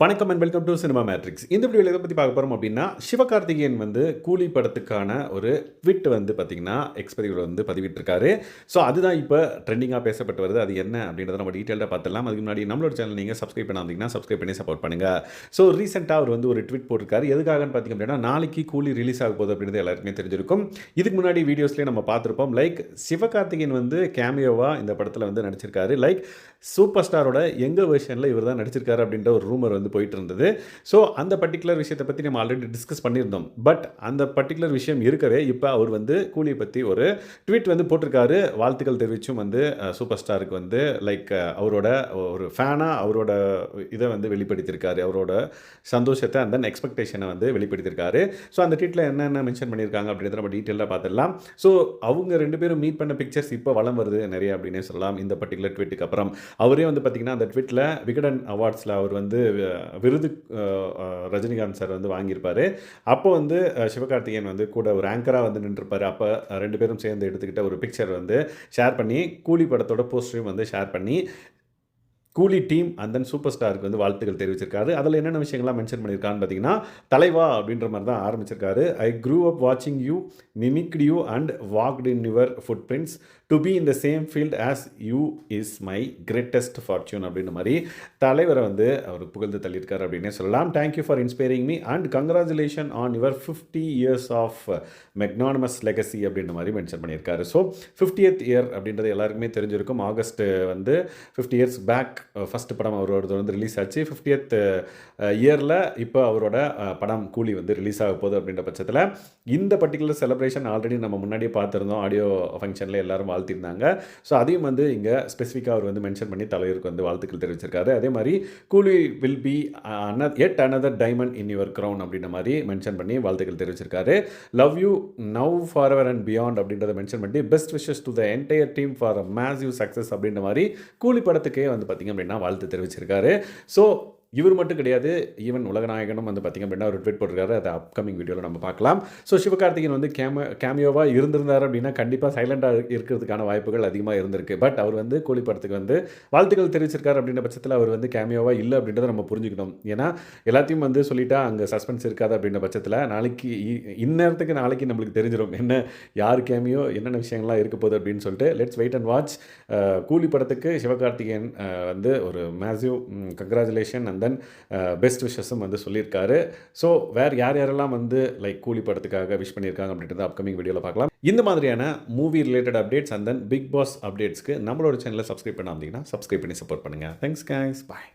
வணக்கம் and welcome to cinema matrix இந்த வீடியோவில் எதை பற்றி பார்க்க போகிறோம் அப்படின்னா சிவகார்த்திகேயன் வந்து கூலி படத்துக்கான ஒரு ட்விட் வந்து பார்த்திங்கன்னா எக்ஸ்பெரிவில் வந்து பதிவிட்டிருக்காரு. ஸோ அதுதான் இப்போ ட்ரெண்டிங்காக பேசப்பட்டு வருது. அது என்ன அப்படின்றத நம்ம டீட்டெயிலாக பார்த்துலாம் அதுக்கு முன்னாடி நம்மளோட சேனல் நீங்கள் சப்ஸ்கிரைப் பண்ணாதீங்கன்னா சப்ஸ்கிரைப் பண்ணி சப்போர்ட் பண்ணுங்கள் ஸோ ரீசெண்டாக அவர் வந்து ஒரு ட்விட் போட்டிருக்காரு. எதுக்காகன்னு பார்த்திங்க அப்படின்னா நாளைக்கு கூலி ரிலீஸ் ஆக போகுது அப்படின்றது எல்லாருக்குமே தெரிஞ்சிருக்கும். இதுக்கு முன்னாடி வீடியோஸ்லேயே நம்ம பார்த்துருப்போம். லைக் சிவகார்த்திகேயன் வந்து கேமியோவாக இந்த படத்தில் வந்து நடிச்சிருக்காரு. லைக் சூப்பர் ஸ்டாரோட எங்கள் வெர்ஷனில் இவர் தான் நடிச்சிருக்காரு அப்படின்ற ஒரு ரூமர் வந்து போயிட்டு இருந்தது ஸோ அந்த பர்டிகுலர் விஷயத்தை பற்றி நம்ம ஆல்ரெடி டிஸ்கஸ் பண்ணியிருந்தோம். பட் அந்த பர்டிகுலர் விஷயம் இருக்கவே இப்போ அவர் வந்து கூலியை பற்றி ஒரு ட்வீட் வந்து போட்டிருக்காரு. வாழ்த்துக்கள் தெரிவிச்சும் வந்து சூப்பர் ஸ்டாருக்கு வந்து லைக் அவரோட ஒரு ஃபேனாக அவரோட இதை வந்து வெளிப்படுத்தியிருக்காரு. அவரோட சந்தோஷத்தை அந்த எக்ஸ்பெக்டேஷனை வந்து வெளிப்படுத்தியிருக்காரு. ஸோ அந்த ட்வீட்டில் என்னென்ன மென்ஷன் பண்ணியிருக்காங்க அப்படின்றத நம்ம டீட்டெயிலாக பார்த்துடலாம். ஸோ அவங்க ரெண்டு பேரும் மீட் பண்ண பிக்சர்ஸ் இப்போ வளம் வருது நிறைய அப்படின்னே சொல்லலாம். இந்த பர்டிகுலர் ட்வீட்டுக்கு அப்புறம். அவரே வந்து பார்த்திங்கன்னா அந்த ட்வீட்டில் விகடன் அவார்ட்ஸில் அவர் வந்து விருது ரஜினிகாந்த் சார் வந்து வாங்கியிருப்பார். அப்போ வந்து சிவகார்த்திகேயன் வந்து கூட ஒரு ஆங்கராக வந்து நின்றுருப்பார். அப்போ ரெண்டு பேரும் சேர்ந்து எடுத்துக்கிட்ட ஒரு பிக்சர் வந்து ஷேர் பண்ணி கூலி படத்தோட போஸ்டரையும் வந்து ஷேர் பண்ணி கூலி டீம் அண்ட் தென் சூப்பர் ஸ்டாருக்கு வந்து வாழ்த்துக்கள் தெரிவிச்சிருக்காரு. அதில் என்னென்ன விஷயங்கள்லாம் மென்ஷன் பண்ணியிருக்கான்னு பார்த்தீங்கன்னா தலைவா அப்படின்ற மாதிரி தான் ஆரம்பிச்சிருக்காரு. ஐ க்ரூ அப் வாட்சிங் you mimicked you and walked in your footprints to be in the same field as you is my greatest fortune அப்படின்ற மாதிரி தலைவரை வந்து அவர் புகழ்ந்து தள்ளியிருக்காரு அப்படின்னே சொல்லலாம். Thank you for inspiring me and congratulation on your fifty years of magnanimous legacy அப்படின்ற மாதிரி மென்ஷன் பண்ணியிருக்காரு. ஸோ ஃபிஃப்டியத் இயர் அப்படின்றது எல்லாருக்குமே தெரிஞ்சிருக்கும். ஆகஸ்ட் வந்து ஃபிஃப்டி இயர்ஸ் பேக் ஃபஸ்ட் படம் அவரோட வந்து ரிலீஸ் ஆச்சு. ஃபிஃப்டியத் இயரில் இப்போ அவரோட படம் கூலி வந்து ரிலீஸ் ஆக போகுது அப்படின்ற பட்சத்தில் இந்த பர்டிகுலர் செலிப்ரேஷன் ஆல்ரெடி நம்ம முன்னாடியே பார்த்துருந்தோம். ஆடியோ ஃபங்க்ஷனில் எல்லாரும் வாழ்த்திருந்தாங்க. ஸோ அதையும் வந்து இங்கே ஸ்பெசிஃபிக்காக அவர் வந்து மென்ஷன் பண்ணி தலைவருக்கு வந்து வாழ்த்துக்கள் தெரிவிச்சிருக்காரு. அதே மாதிரி Coolie will be yet another diamond in your crown அப்படின்ற மாதிரி மென்ஷன் பண்ணி வாழ்த்துக்கள் தெரிவிச்சிருக்காரு. Love you now forever and beyond அப்படின்றத மென்ஷன் பண்ணி best wishes to the entire team for massive success அப்படின்ற மாதிரி கூலி படத்துக்கே வந்து பார்த்திங்க அப்படின்னா வாழ்த்து தெரிவிச்சிருக்காரு. ஸோ இவர் மட்டும் கிடையாது ஈவன் உலகநாயகனும் வந்து பார்த்திங்க அப்படின்னா ஒரு ட்வீட் போட்டிருக்காரு. அதை அப்கமிங் வீடியோவில் நம்ம பார்க்கலாம். ஸோ சிவகார்த்திகேயன் வந்து கேம கேமியோவாக இருந்திருந்தார் அப்படின்னா கண்டிப்பாக சைலண்டாக இருக்கிறதுக்கான வாய்ப்புகள் அதிகமாக இருந்திருக்கு. பட் அவர் வந்து கூலி படத்துக்கு வந்து வாழ்த்துக்கள் தெரிவிச்சிருக்காரு அப்படின்ற பட்சத்தில் அவர் வந்து கேமியோவாக இல்லை அப்படின்றத நம்ம புரிஞ்சுக்கணும். ஏன்னா எல்லாத்தையும் வந்து சொல்லிட்டா அங்கே சஸ்பென்ஸ் இருக்காது அப்படின்ற பட்சத்தில் நாளைக்கு இ- இந்நேரத்துக்கு நாளைக்கு நம்மளுக்கு தெரிஞ்சிடும் என்ன யார் கேமியோ என்னென்ன விஷயங்கள்லாம் இருக்க போகுது அப்படின்னு சொல்லிட்டு லெட்ஸ் வெயிட் அண்ட் வாட்ச் கூலி படத்துக்கு சிவகார்த்திகேயன் வந்து ஒரு மேசிவ் கங்க்ராச்சுலேஷன் அந்த தென் பெஸ்ட் விஷஸும் வந்து சொல்லியிருக்காரு. ஸோ வேறு யார் யாரெல்லாம் வந்து லைக் கூலி படத்துக்காக விஷ் பண்ணியிருக்காங்க அப்படின்றத அப்கமிங் வீடியோவில் பார்க்கலாம். இந்த மாதிரியான movie related updates and then Bigg Boss அப்டேட்ஸ்க்கு நம்மளோட சேனலை சப்ஸ்கிரைப் பண்ணாமீங்கன்னா சப்ஸ்கிரைப் பண்ணி சப்போர்ட் பண்ணுங்கள் தேங்க்ஸ் கேங்ஸ் பாய்